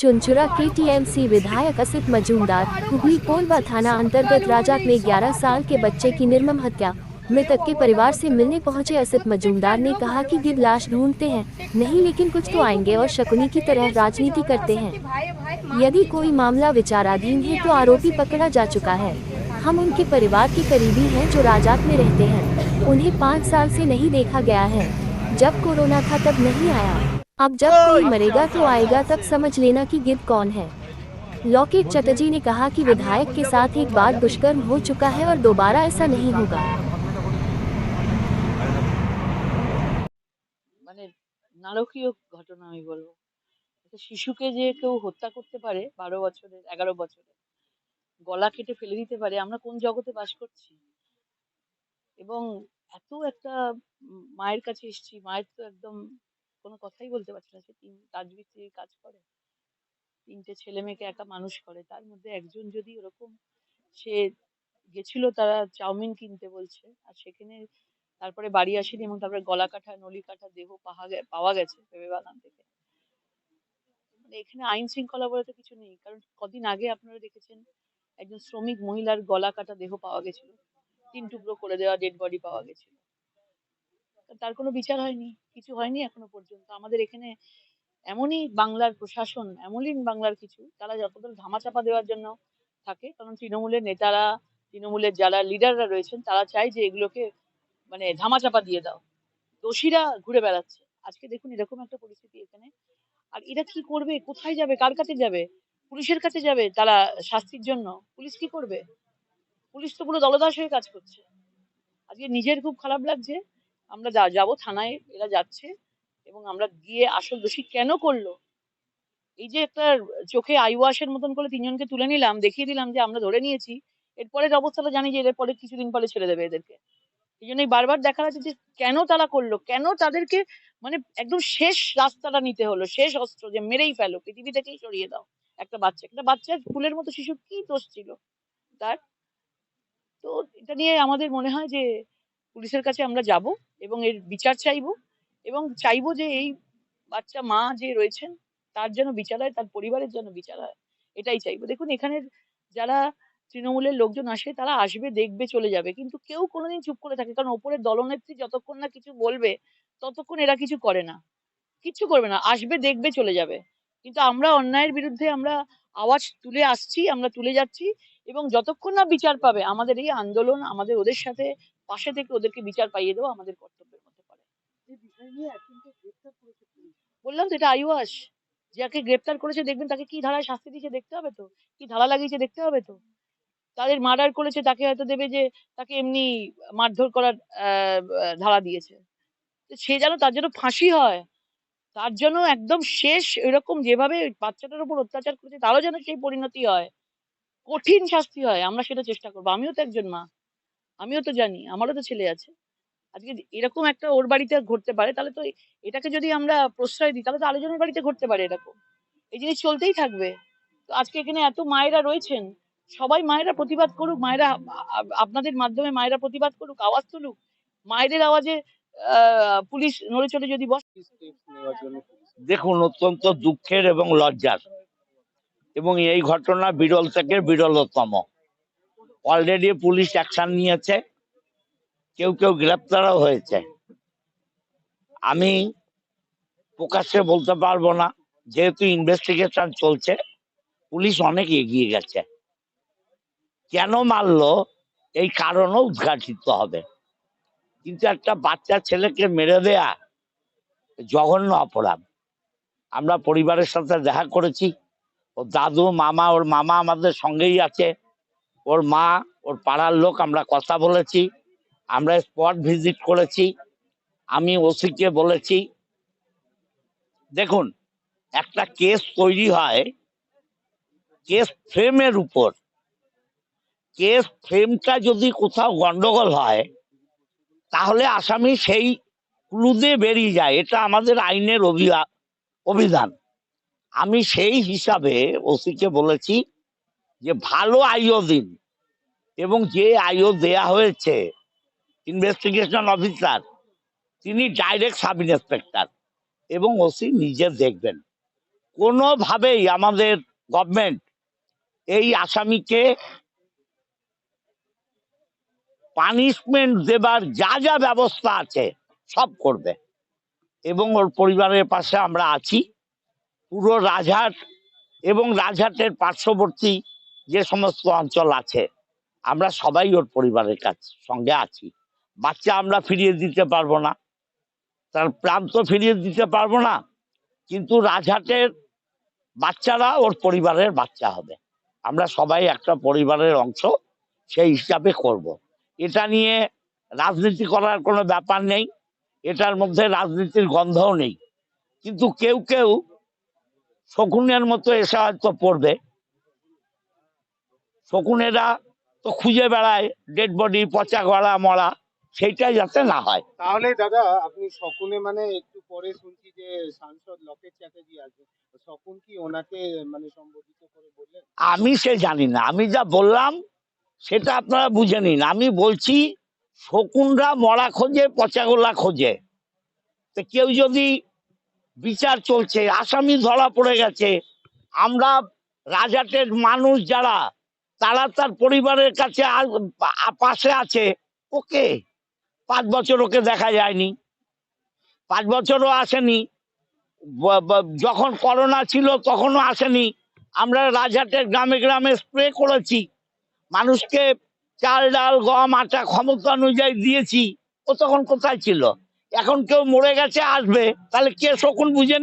चुनचुरा के टीएमसी विधायक असित मजूमदार हुई कोलवा थाना अंतर्गत राजाक में 11 साल के बच्चे की निर्मम हत्या। मृतक के परिवार से मिलने पहुँचे असित मजूमदार ने कहा कि गिर लाश ढूंढते हैं। नहीं, लेकिन कुछ तो आएँगे और शकुनी की तरह राजनीति करते हैं। यदि कोई मामला विचाराधीन है तो आरोपी पकड़ा जा चुका है। हम उनके परिवार के करीबी हैं जो राजाक में रहते हैं। उन्हें पाँच साल से नहीं देखा गया है। जब कोरोना था, तब नहीं आया। अब जब कोई मरेगा तो आएगा तब समझ लेना कि गिद्ध कौन है लौकिक चटर्जी ने कहा कि विधायक के साथ एक बार दुष्कर्म हो चुका है और दोबारा ऐसा नहीं होगा মানে নারকীয় ঘটনা আমি বলবো একটা শিশুকে যে কেউ হত্যা করতে পারে বারো বছরের এগারো বছরের গলা কেটে ফেলে দিতে পারে আমরা কোন জগতে বাস করছি এবং এত একটা উম মায়ের কাছে এসেছি মায়ের তো একদম কোনো কথাই বলতে পারছে না সে তিন রাজমিস্ত্রির কাজ করে, তিনটে ছেলে মেয়েকে একা মানুষ করে, তার মধ্যে একজন যদি ওরকম সে গেছিল তারা চাউমিন কিনতে বলছে, আর সেখানে তারপরে বাড়ি আসেনি এবং তারপরে গলা কাটা, নলি কাটা, দেহ পাওয়া গেছে ভেবেবাগান থেকে মানে এখানে আইন শৃঙ্খলা বলে তো কিছু নেই, কারণ কদিন আগে আপনারা দেখেছেন একজন শ্রমিক মহিলার গলা কাটা দেহ পাওয়া গেছিল, তিন টুকরো করে দেওয়া ডেড বডি পাওয়া গেছিল। তার কোনো বিচার হয়নি, কিছু হয়নি এখনও পর্যন্ত। আমাদের এখানে এমনই বাংলার প্রশাসন, এমনই বাংলার কিছু, তারা যতদূর ধামাচাপা দেওয়ার জন্য থাকে, কারণ তৃণমূলের নেতারা, তৃণমূলের যারা লিডাররা রয়েছেন, তারা চায় যে এগুলোকে মানে ধামাচাপা দিয়ে দাও। দোষীরা ঘুরে বেড়াচ্ছে। আজকে দেখুন এরকম একটা পরিস্থিতি এখানে। আর এরা কি করবে? কোথায় যাবে? কার কাছে যাবে? পুলিশের কাছে যাবে তারা শাস্তির জন্য? পুলিশ কি করবে? পুলিশ তো পুরো দলদাস হয়ে কাজ করছে। আজকে নিজের খুব খারাপ লাগছে আমরা যা, যাব থানায়, এরা যাচ্ছে এবং আমরা গিয়ে আসল দোষী কেন করল? এই যে একটা চোখে আই ওয়াশের মতন করে তিনজনকে তুলে নিলাম, দেখিয়ে দিলাম যে আমরা ধরে নিয়েছি এরপরের অবস্থাটা জানি যে এর পরে কিছুদিন পরে ছেড়ে দেবে এদেরকে। এই জন্যই বারবার দেখা যাচ্ছে যে কেন তারা করল? কেন তাদেরকে মানে একদম শেষ রাস্তাটা নিতে হলো, শেষ অস্ত্র যে মেরেই ফেলো, পৃথিবী থেকেই সরিয়ে দাও একটা বাচ্চা। একটা বাচ্চা ফুলের মতো শিশু কি দোষ ছিল তার? তো এটা নিয়ে আমাদের মনে হয় যে পুলিশের কাছে আমরা যাব এবং এর বিচার চাইব এবং চাইব যে এই বাচ্চা মা যে রয়েছেন, তার যেন বিচার হয় তার পরিবারের জন্য বিচার হয় এটাই চাইব। দেখুন এখানে যারা তৃণমূলের লোকজন আসে, তারা আসবে, দেখবে, চলে যাবে। কিন্তু কেউ কোনোদিন চুপ করে থাকে। কারণ ওপরের দলনেত্রী যতক্ষণ না কিছু বলবে, ততক্ষণ এরা কিছু করে না। কিচ্ছু করবে না। আসবে, দেখবে, চলে যাবে। কিন্তু আমরা অন্যায়ের বিরুদ্ধে আমরা আওয়াজ তুলে আসছি, আমরা তুলে যাচ্ছি এবং যতক্ষণ না বিচার পাবে, আমাদের এই আন্দোলন, আমাদের ওদের সাথে পাশে থেকে ওদেরকে বিচার পাইয়ে দেওয়া আমাদের কর্তব্যের মধ্যে পড়ে। বললাম তো এটা আইওয়াস। যাকে গ্রেপ্তার করেছে দেখবেন তাকে কি ধারায় শাস্তি দিয়েছে দেখতে হবে তো? কি ধারা লাগিয়েছে দেখতে হবে তো? তাদের মার্ডার করেছে তাকে হয়তো দেবে যে তাকে এমনি মারধর করার ধারা দিয়েছে। তো সে যেন তার জন্য ফাঁসি হয় তার জন্য একদম শেষ এরকম যেভাবে বাচ্চাটার উপর অত্যাচার করেছে তারও যেন সেই পরিণতি হয়। কঠিন শাস্তি হয় আমরা সেটা চেষ্টা করব। আমিও তো একজন মা। আমিও তো জানি, আমারও তো ছেলে আছে। আজকে এরকম একটা ওর বাড়িতে ঘটতে পারে, তাহলে তো এটাকে যদি আমরা প্রশ্রয় দিই, তাহলে তো আরেকজনের বাড়িতে ঘটতে পারে এরকম। এই জিনিস চলতেই থাকবে। তো আজকে এখানে এত মায়েরা রয়েছেন, সবাই মায়েরা প্রতিবাদ করুক, মায়েরা আপনাদের মাধ্যমে মায়েরা প্রতিবাদ করুক, আওয়াজ তুলুক। মায়েদের আওয়াজে পুলিশ নড়ে চড়ে যদি বস। দেখুন, অত্যন্ত দুঃখের এবং লজ্জার। এবং এই ঘটনা বিরল থেকে বিরলতম। অলরেডি পুলিশ অ্যাকশন নিয়েছে। কেউ কেউ গ্রেপ্তারও হয়েছে। আমি প্রকাশ্যে বলতে পারব না, যেহেতু ইনভেস্টিগেশন চলছে, পুলিশ অনেক এগিয়ে গেছে। কেন মারলো? এই কারণও উদ্ঘাটিত হবে। কিন্তু একটা বাচ্চা ছেলেকে মেরে দেয়া জঘন্য অপরাধ। আমরা পরিবারের সাথে দেখা করেছি। ওর দাদু, মামা, ওর মামা আমাদের সঙ্গেই আছে। ওর মা, ওর পাড়ার লোক আমরা কথা বলেছি, আমরা স্পট ভিজিট করেছি, আমি ওসিকে বলেছি। দেখুন, একটা কেস তৈরি হয় কেস ফ্রেমের উপর। কেস ফ্রেমটা যদি কোথাও গন্ডগোল হয়, তাহলে আসামি সেই ক্লুদে বেরিয়ে যায়, এটা আমাদের আইনের অভিধান। আমি সেই হিসাবে ওসিকে বলেছি যে ভালো দিন। এবং যে আইও দেয়া হয়েছে ইনভেস্টিগেশন অফিসার তিনি ডাইরেক্ট সাব ইন্সপেক্টর এবং ওসি নিজে দেখবেন। কোনোভাবেই আমাদের গভর্নমেন্ট এই আসামিকে পানিশমেন্ট দেবার যা যা ব্যবস্থা আছে সব করবে। এবং ওর পরিবারের পাশে আমরা আছি। পুরো রাজহাট এবং রাজহাটের পার্শ্ববর্তী যে সমস্ত অঞ্চল আছে, আমরা সবাই ওর পরিবারের কাছে, সঙ্গে আছি। বাচ্চা আমরা ফিরিয়ে দিতে পারব না। তার প্রাণ তো ফিরিয়ে দিতে পারব না। কিন্তু রাজহাটের বাচ্চারা ওর পরিবারের বাচ্চা হবে। আমরা সবাই একটা পরিবারের অংশ, সেই হিসাবে করব। এটা নিয়ে রাজনীতি করার কোনো ব্যাপার নেই। এটার মধ্যে রাজনীতির গন্ধও নেই। কিন্তু কেউ কেউ শকুনের মতো এসে হয়তো পড়বে। শকুনেরা তো খুঁজে বেড়ায় ডেড বডি পচা গলা মরা সেইটাই যাতে না হয়। তাহলে দাদা আপনি শকুনে মানে একটু পরে শুনছি যে সাংসদ লকেট চ্যাটার্জি তো শকুন কি ওনাকে মানে সম্বোধিত করে বললেন? আমি সে জানি না। আমি যা বললাম সেটা আপনারা বুঝে নিন। আমি বলছি শকুনরা মরা খোঁজে পচাগোলা খোঁজে। তো কেউ যদি বিচার চলছে আসামি ধরা পড়ে গেছে আমরা রাজাটের মানুষ যারা তারা তার পরিবারের কাছে পাশে আছে। ওকে। পাঁচ বছর ওকে দেখা যায়নি। পাঁচ বছরও আসেনি। যখন করোনা ছিল তখনও আসেনি। আমরা রাজহাটের গ্রামে গ্রামে স্প্রে করেছি। মানুষকে চাল, ডাল, গম, আটা ক্ষমতা অনুযায়ী দিয়েছি। ও তখন কোথায় ছিল? এখন কেউ মরে গেছে, আসবে। তাহলে কে শকুন বুঝে